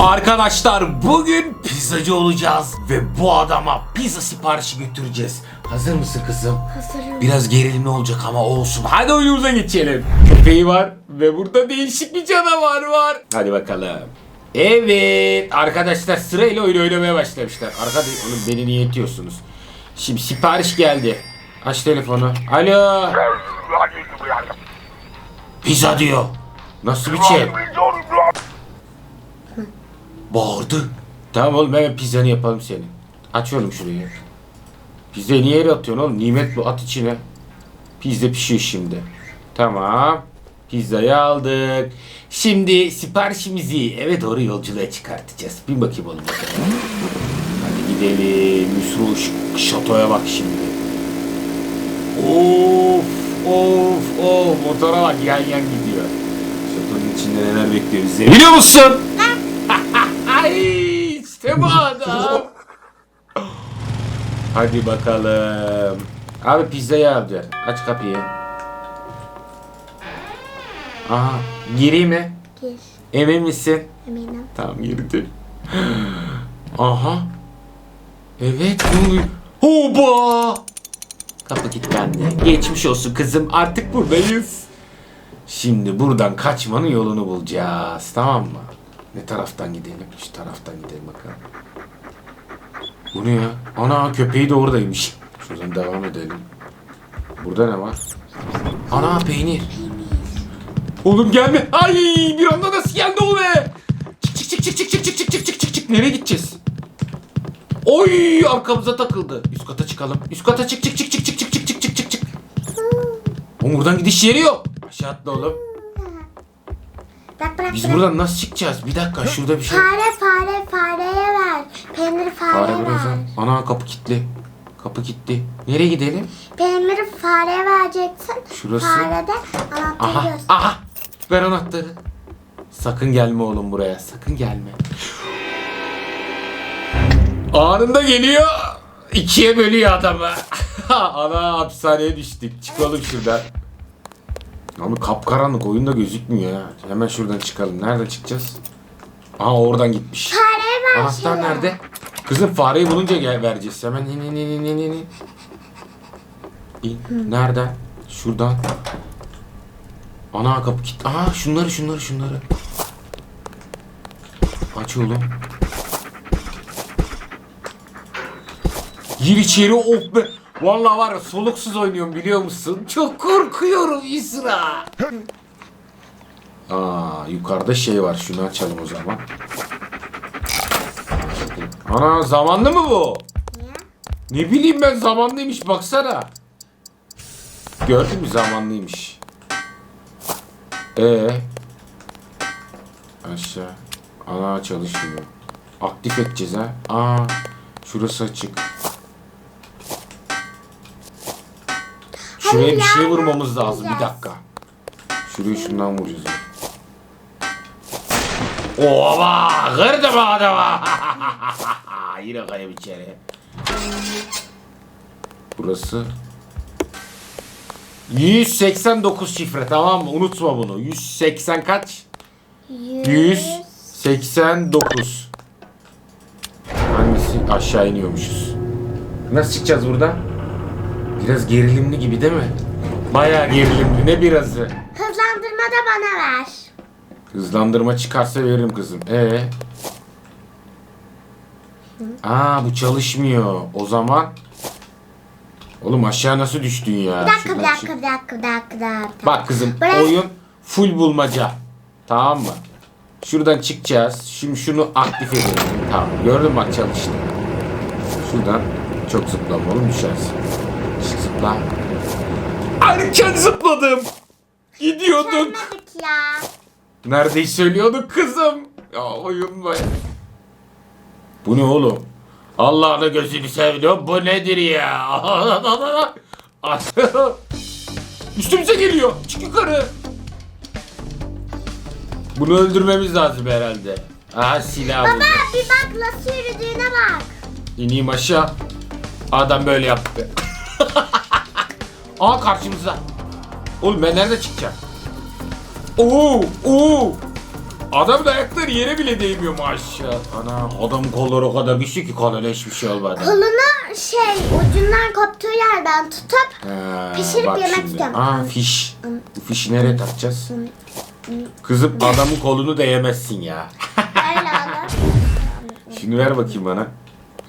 Arkadaşlar bugün pizzacı olacağız ve bu adama pizza siparişi götüreceğiz. Hazır mısın kızım? Hazırım. Biraz gerilimli olacak ama olsun. Hadi oyunumuza geçelim. Köpeği var ve burada değişik bir canavar var. Hadi bakalım. Evet arkadaşlar sırayla oyun oynamaya başlamışlar. Arkadaş oğlum beni niye itiyorsunuz? Şimdi sipariş geldi. Aç telefonu. Alo. Pizza diyor. Nasıl bir şey? Bağırdı. Tamam oğlum hemen pizzanı yapalım senin. Açıyorum şurayı. Pizzayı niye yere atıyorsun oğlum? Nimet bu at içine. Pizza pişiyor şimdi. Tamam. Pizzayı aldık. Şimdi siparişimizi eve doğru yolculuğa çıkartacağız. Bir bakayım oğlum bakalım. Hadi gidelim. Şu şatoya bak şimdi. Of of of motora bak yan yan gidiyor. Şatonun içinde neler bekliyor bizi biliyor musun? Ay işte bu adam. Hadi bakalım. Abi pizzayı al diyor. Aç kapıyı. Aha gireyim mi? Gir. Emin misin? Eminim. Tamam girdim. Aha. Evet ne oluyor? Hoba! Kapı kilitlendi. Geçmiş olsun kızım artık buradayız. Şimdi buradan kaçmanın yolunu bulacağız. Tamam mı? Ne taraftan gidelim? Şu taraftan gidelim bakalım. Bu ne ya? Ana köpeği de oradaymış. Şuradan devam edelim. Burada ne var? Ana peynir. Oğlum gelme. Ay bir anda nasıl geldi o be? Çık çık çık çık çık çık çık çık çık çık çık. Nereye gideceğiz? Oy arkamıza takıldı. Üst kata çıkalım. Üst kata çık çık çık çık çık çık çık çık çık çık. Oğlum buradan gidiş yeri yok. Aşağı atla oğlum. Bırak bırak Biz bırak. buradan nasıl çıkacağız? Bir dakika şurada bir şey. Fare fare fareye ver. Peyniri fareye Fare ver. birazdan. Ana kapı kilitli. Kapı kilitli. Nereye gidelim? Peyniri fareye vereceksin. Şurası. Fare de anahtarı Aha göster. aha. Ver anahtarı. Sakın gelme oğlum buraya. Sakın gelme. Anında geliyor. ikiye bölüyor adamı. Ana hapishaneye düştük. Çıkalım şuradan. Ama kapkaranlık oyunda gözükmüyor ya. Hemen şuradan çıkalım. Nereden çıkacağız? Aa oradan gitmiş. Fareye ver Anahtar şunu. nerede? Kızım fareyi bulunca gel vereceğiz. Hemen in in in in in in. İn. Nereden? Şuradan. Ana kapı kit. Aa şunları şunları şunları. Aç oğlum. Gir içeri oh be. Vallahi var ya soluksuz oynuyorum biliyor musun? Çok korkuyorum İsra. Aa yukarıda şey var. Şunu açalım o zaman. Ana zamanlı mı bu? Niye? Ne bileyim ben zamanlıymış baksana. Gördün mü zamanlıymış. Ee. Aşağı. Ana çalışmıyor. Aktif edeceğiz ha. Aa. Şurası açık. Şuraya bir şey vurmamız lazım. Bir dakika. Şurayı şundan vuracağız. Oba! Kırdım adama! Yine kayıp içeri. Burası 189 şifre tamam mı? Unutma bunu. 180 kaç? 189. Hangisi? Aşağı iniyormuşuz. Nasıl çıkacağız buradan? Biraz gerilimli gibi değil mi? Bayağı gerilimli. Ne birazı? Hızlandırma da bana ver. Hızlandırma çıkarsa veririm kızım. Ee. Aa bu çalışmıyor. O zaman Oğlum aşağı nasıl düştün ya? Bir dakika bir dakika çık. bir dakika bir dakika bir dakika. Bak kızım Bırak. oyun full bulmaca. Tamam mı? Şuradan çıkacağız. Şimdi şunu aktif edelim. Tamam. Gördün mü bak çalıştı. Şuradan çok zıplama oğlum düşersin. Zıpla. Erken zıpladım. Gidiyorduk. Görmedik ya. Neredeyi söylüyorduk kızım? Ya oyun baya. Bu ne oğlum? Allah'ını gözünü sevdim. Bu nedir ya? Üstümüze geliyor. Çık yukarı. Bunu öldürmemiz lazım herhalde. Aha silah Baba buldu. bir bak nasıl yürüdüğüne bak. İneyim aşağı. Adam böyle yaptı. Aa karşımıza. Oğlum ben nerede çıkacağım? Oo, oo. Adamın ayakları yere bile değmiyor maşallah. Ana adamın kolları o kadar güçlü ki koluna hiçbir şey olmadı. Kolunu şey ucundan koptuğu yerden tutup Ha, Pişirip bak yemek şimdi. istiyorum. Aa fiş. Bu fişi nereye takacağız? Kızım adamın kolunu değemezsin ya. öyle olur. Şimdi ver bakayım bana.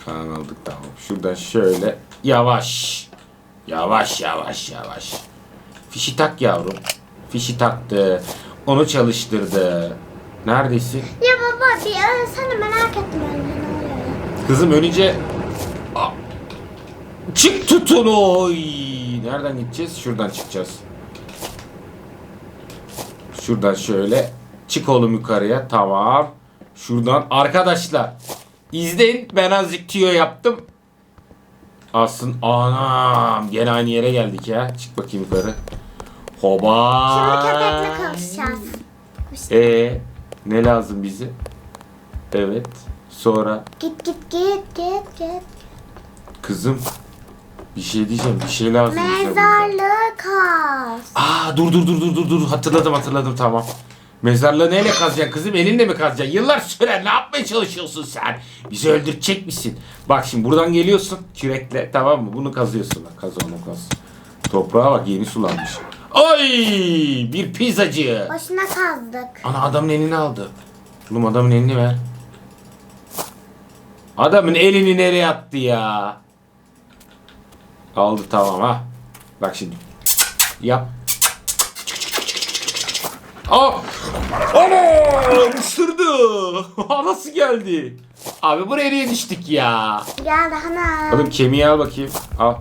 Tamam aldık tamam. Şuradan şöyle yavaş. Yavaş yavaş yavaş. Fişi tak yavrum. Fişi taktı. Onu çalıştırdı. Neredesin? Ya baba bir ölsene merak ettim önce ne oluyor. Kızım önce... Aa! Çık tutun oy. Nereden gideceğiz? Şuradan çıkacağız. Şuradan şöyle. Çık oğlum yukarıya. Tamam. Şuradan. Arkadaşlar. izleyin. Ben azıcık tüyo yaptım. Aslında anam. Gene aynı yere geldik ya. Çık bakayım yukarı. Hoba. Şimdi köpekle kavuşacağız. Ee, ne lazım bize? Evet. Sonra Git git git git git. Kızım bir şey diyeceğim. Bir şey lazım bize burada. Mezarlığı kaz. Aa dur dur dur dur dur dur. Hatırladım hatırladım tamam. Mezarlığı neyle kazacaksın kızım? Elinle mi kazacaksın? Yıllar sürer. Ne yapmaya çalışıyorsun sen? Bizi öldürecek misin? Bak şimdi buradan geliyorsun kürekle tamam mı? Bunu kazıyorsun. Bak kaz onu kaz. Toprağa bak yeni sulanmış. Ay bir pizzacı. Boşuna kazdık. Ana adamın elini aldı. Oğlum adamın elini ver. Adamın elini nereye attı ya? Aldı tamam ha. Bak şimdi. Yap. Aa! Ana! Isırdı. Nasıl geldi? Abi buraya niye düştük ya? Gel ana. Oğlum kemiği al bakayım. Al.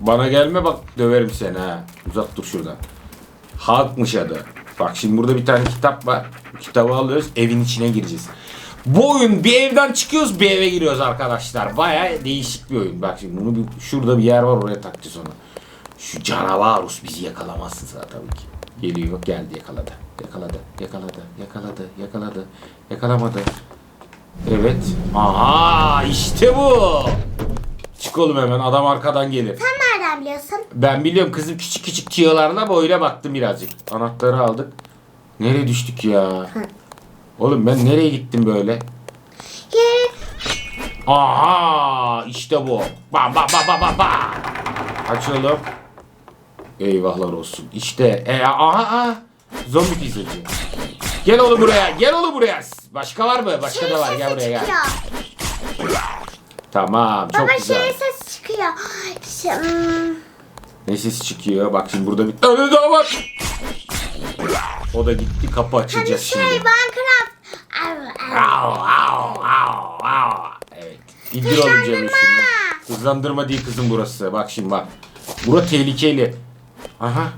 Bana gelme bak döverim seni ha. Uzak dur şuradan. Halkmış adı. Bak şimdi burada bir tane kitap var. Bu kitabı alıyoruz evin içine gireceğiz. Bu oyun bir evden çıkıyoruz bir eve giriyoruz arkadaşlar. Baya değişik bir oyun. Bak şimdi bunu bir, şurada bir yer var oraya takacağız onu. Şu canavarus bizi yakalamazsın zaten tabii ki. Geliyor geldi yakaladı. Yakaladı yakaladı yakaladı yakaladı yakalamadı. Evet. Aha işte bu. Çık oğlum hemen adam arkadan gelir. Sen nereden biliyorsun? Ben biliyorum kızım küçük küçük tiyolarla böyle baktım birazcık. Anahtarı aldık. Nereye düştük ya? Oğlum ben nereye gittim böyle? Geri Aha işte bu. Ba ba ba ba ba ba. Aç oğlum. Eyvahlar olsun. İşte e, aha, aha. Zombi pizzacı. Gel oğlum buraya. Gel oğlum buraya. Başka var mı? Başka da var. Gel buraya gel. çıkıyor. Tamam. Çok Baba güzel. şey ses çıkıyor. Şey, hmm, Ne ses çıkıyor? Bak şimdi burada bir tane daha var. O da gitti. Kapı hani açacağız şey şimdi. Minecraft. Av, av. Au, au, au, au. Evet. İndir oğlum Cemre şunu. Hızlandırma değil kızım burası. Bak şimdi bak. Bura tehlikeli. Aha.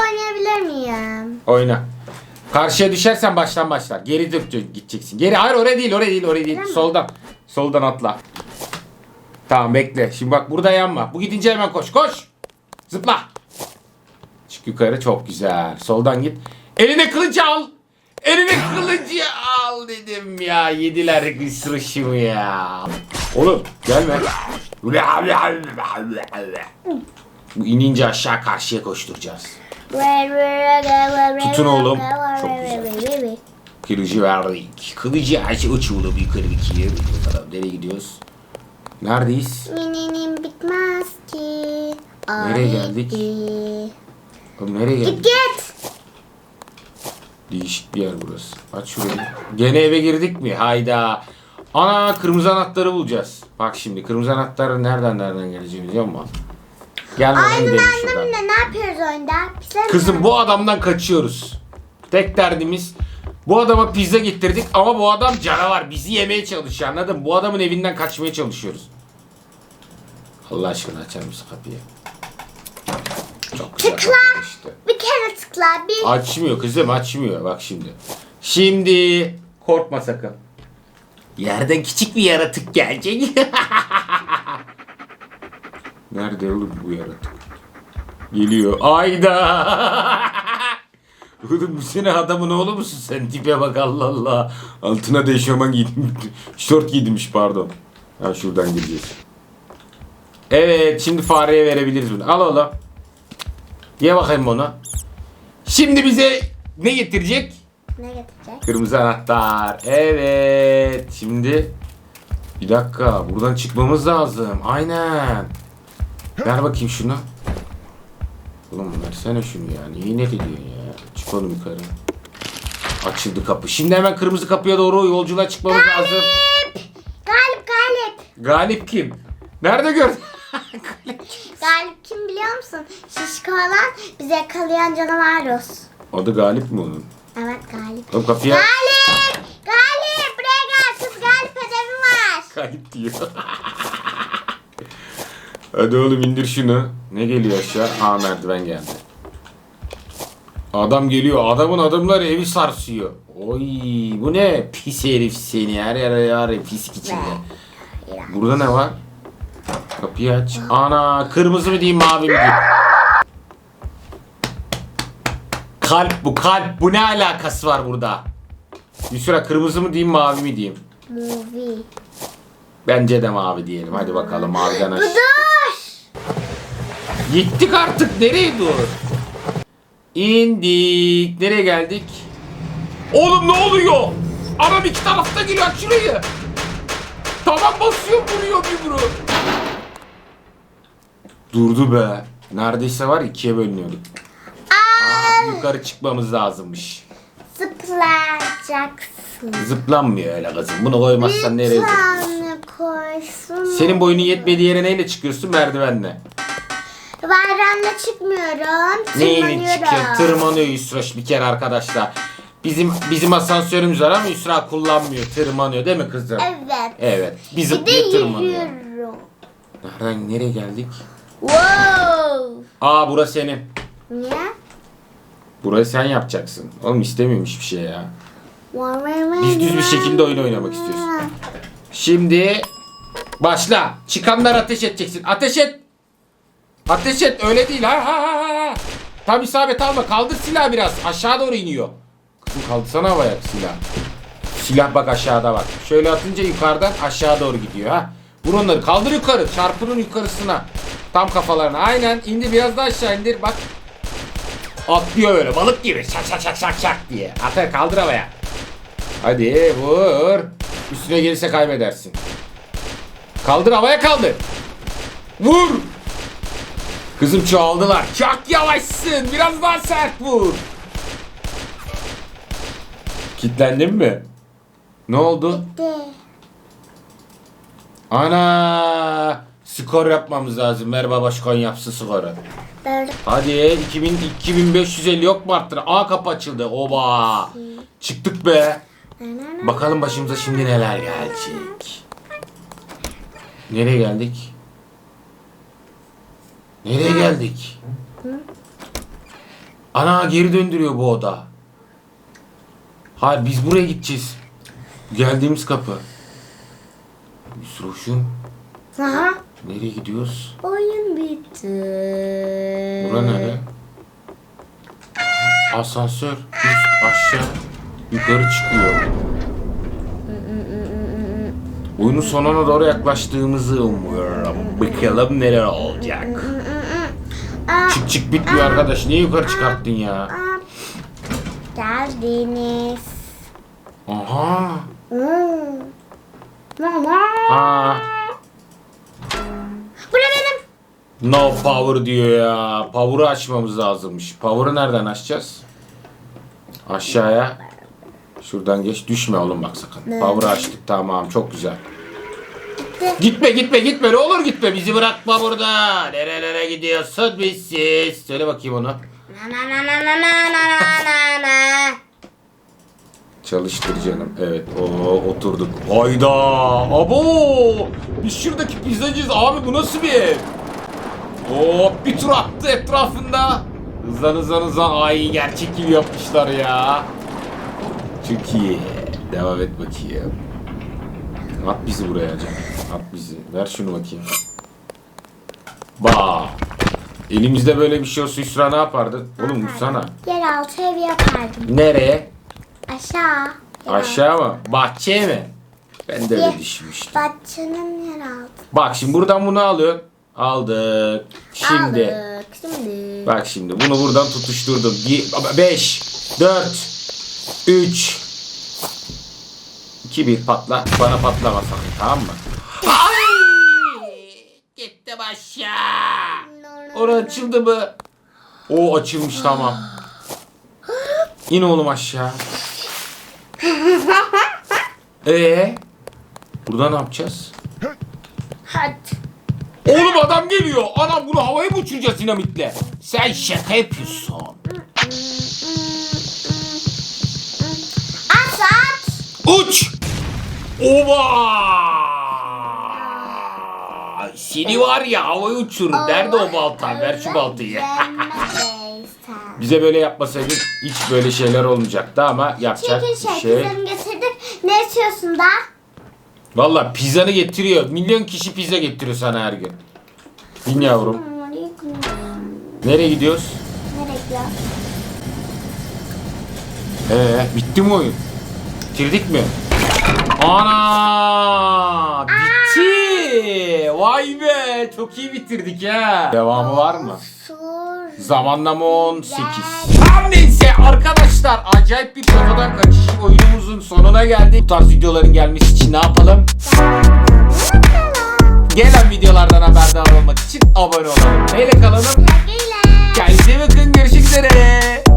Oynayabilir miyim? Oyna. Karşıya düşersen baştan başlar. Geri dök gideceksin. Geri hayır oraya değil oraya değil oraya değil. Öyle mi? Soldan. Soldan atla. Tamam bekle. Şimdi bak burada yanma. Bu gidince hemen koş. Koş. Zıpla. Çık yukarı çok güzel. Soldan git. Eline kılıcı al. Eline kılıcı al dedim ya. Yediler ısırışımı ya. Oğlum gelme. Bu inince aşağı karşıya koşturacağız. Tutun oğlum. Çok güzel. Kılıcı verdik. Kılıcı aç uçuldu yukarı ikiye. Bakalım nereye gidiyoruz? Neredeyiz? Mininim bitmez ki. Nereye geldik? Oğlum nereye Git geldik? git. Değişik bir yer burası. Aç şurayı. Gene eve girdik mi? Hayda. Ana kırmızı anahtarı bulacağız. Bak şimdi kırmızı anahtarı nereden nereden geleceğini biliyor musun? Gelmeden şuradan. annemle ne yapıyoruz oyunda? Mi? Kızım bu adamdan kaçıyoruz. Tek derdimiz bu adama pizza getirdik ama bu adam canavar. Bizi yemeye çalışıyor anladın mı? Bu adamın evinden kaçmaya çalışıyoruz. Allah aşkına açar mısın kapıyı? Çok güzel Tıkla. kapı işte. Bir kere tıkla. Bir. Açmıyor kızım açmıyor bak şimdi. Şimdi korkma sakın. Yerden küçük bir yaratık gelecek. Nerede oğlum bu yaratık? Geliyor. Ayda. Oğlum bu sene adamın oğlu musun sen? Tipe bak Allah Allah. Altına da eşofman giydim. Şort giydirmiş pardon. Ha şuradan gireceğiz. Evet şimdi fareye verebiliriz bunu. Al oğlum. Ye bakayım onu. Şimdi bize ne getirecek? Ne getirecek? Kırmızı anahtar. Evet. Şimdi bir dakika. Buradan çıkmamız lazım. Aynen. Ver bakayım şunu. Oğlum versene şunu ya. Niye ne ediyorsun ya? Çıkalım yukarı. Açıldı kapı. Şimdi hemen kırmızı kapıya doğru yolculuğa çıkmamız lazım. Galip Galip. Galip kim? Nerede gördün? Galip kim biliyor musun? Şişko olan bizi yakalayan canavar Rus. Adı Galip mi onun? Evet Galip. Oğlum kapıya... Galip! Galip! Buraya gel kız Galip ödevim var. Galip diyor. Hadi oğlum indir şunu. Ne geliyor aşağı? Aa merdiven geldi. Adam geliyor. Adamın adımları evi sarsıyor. Oy bu ne? Pis herif seni. Her yer yer pislik içinde. Burada ne var? Kapıyı aç. Ana kırmızı mı diyeyim mavi mi diyeyim? Kalp bu kalp. Bu ne alakası var burada? Yusra kırmızı mı diyeyim mavi mi diyeyim? Movie. Bence de mavi diyelim. Hadi bakalım maviden aç. Gittik artık. Nereye dur? İndik. Nereye geldik? Oğlum ne oluyor? Adam iki tarafta geliyor. Aç şurayı. Tamam basıyor vuruyor bir vuru. Durdu be. Neredeyse var ikiye bölünüyorduk. Aa, yukarı çıkmamız lazımmış. Zıplayacaksın. Zıplanmıyor öyle kızım. Bunu koymazsan nereye zıplarsın? koysun. Senin boyunun yetmediği yere neyle çıkıyorsun? Merdivenle. Bayramda çıkmıyorum. Tırmanıyorum. çıkıyor? Tırmanıyor Yusra bir kere arkadaşlar. Bizim bizim asansörümüz var ama Yusra kullanmıyor. Tırmanıyor değil mi kızım? Evet. Evet. Bir Bir de tırmanıyor. yürüyorum. Nereden nereye geldik? Wow. Aa burası senin. Niye? Burayı sen yapacaksın. Oğlum istemiyorum hiçbir şey ya. Biz düz bir şekilde oyun oynamak istiyoruz. Şimdi başla. Çıkanlar ateş edeceksin. Ateş et. Ateş et. Öyle değil. Ha ha ha ha. Tam isabet alma. Kaldır silahı biraz. Aşağı doğru iniyor. Kızım kaldırsana havaya silah. Silah bak aşağıda bak. Şöyle atınca yukarıdan aşağı doğru gidiyor ha. Vur onları. Kaldır yukarı. Çarpının yukarısına. Tam kafalarına. Aynen. indi biraz daha aşağı indir. Bak. Atlıyor böyle balık gibi. Şak şak şak şak şak diye. Atar kaldır havaya. Hadi vur. Üstüne gelirse kaybedersin. Kaldır havaya kaldır. Vur. Kızım çoğaldılar. Çok yavaşsın. Biraz daha sert vur. Kitlendin mi? Ne oldu? De. Ana! Skor yapmamız lazım. Merhaba başkan yapsın skoru. Böyle Hadi 2000 2550 yok mu arttır? Aa kapı açıldı. Oba! Çıktık be. Bakalım başımıza şimdi neler gelecek. Nereye geldik? Nereye geldik? Ana geri döndürüyor bu oda. Hayır biz buraya gideceğiz. Geldiğimiz kapı. Yusruş'um Aha. nereye gidiyoruz? Oyun bitti. Bura nere? Asansör üst aşağı yukarı çıkıyor. Oyunun sonuna doğru yaklaştığımızı umuyorum. Bakalım neler olacak. Çık çık bitmiyor arkadaş. Niye yukarı çıkarttın ya? Geldiniz. Aha. Hmm. Mama. Aa. Bu ne benim? No power diyor ya. Power'ı açmamız lazımmış. Power'ı nereden açacağız? Aşağıya. Şuradan geç. Düşme oğlum bak sakın. Power'ı açtık tamam. Çok güzel. Gitme gitme gitme ne olur gitme bizi bırakma burada. Nerelere gidiyorsun bizsiz? Söyle bakayım onu. Na na na na na na na na na. Çalıştır canım. Evet o oturduk. Hayda. Abo. Biz şuradaki pizzacıyız abi bu nasıl bir ev? Hop bir tur attı etrafında. Hızlan hızlan hızlan. Ay gerçek gibi yapmışlar ya. Çok iyi. Devam et bakayım. At bizi buraya canım. At bizi. Ver şunu bakayım. Ba. Elimizde böyle bir şey olsa Yusra ne yapardı? Oğlum vursana. Yeraltı evi yapardım. Nereye? Aşağı. Aşağı mı? Bahçeye mi? Ben de öyle düşünmüştüm. Bahçenin yeraltı. Bak şimdi buradan bunu alıyorsun. Aldık. Şimdi. Aldık. Şimdi. Bak şimdi bunu buradan tutuşturdum. 5, 4, 3 2 1 patla. Bana patlama sakın tamam mı? Ay! Gitti aşağı. Orası açıldı mı? O açılmış tamam. İn oğlum aşağı. Ee? Burada ne yapacağız? Hadi. Oğlum adam geliyor. Anam bunu havaya mı uçuracağız dinamitle? Sen şaka yapıyorsun. At at. Uç! Oba! Seni var ya havaya uçurur. Nerede o baltan? Ver şu baltayı. Bize böyle yapmasaydın hiç böyle şeyler olmayacaktı ama yapacak Çekil bir şey, pizzanı getirdik. Ne istiyorsun da? Valla pizzanı getiriyor. Milyon kişi pizza getiriyor sana her gün. Bin yavrum. Nereye gidiyoruz? Nereye gidiyor? Ee, bitti mi oyun? Bitirdik mi? Ana! Bitti! Vay be! Çok iyi bitirdik ha. Devamı var mı? Zamanlama 18. Tam neyse arkadaşlar acayip bir kafadan kaçış oyunumuzun sonuna geldik. Bu tarz videoların gelmesi için ne yapalım? Gelen videolardan haberdar olmak için abone olalım. Neyle kalalım? Kendinize bakın görüşmek üzere.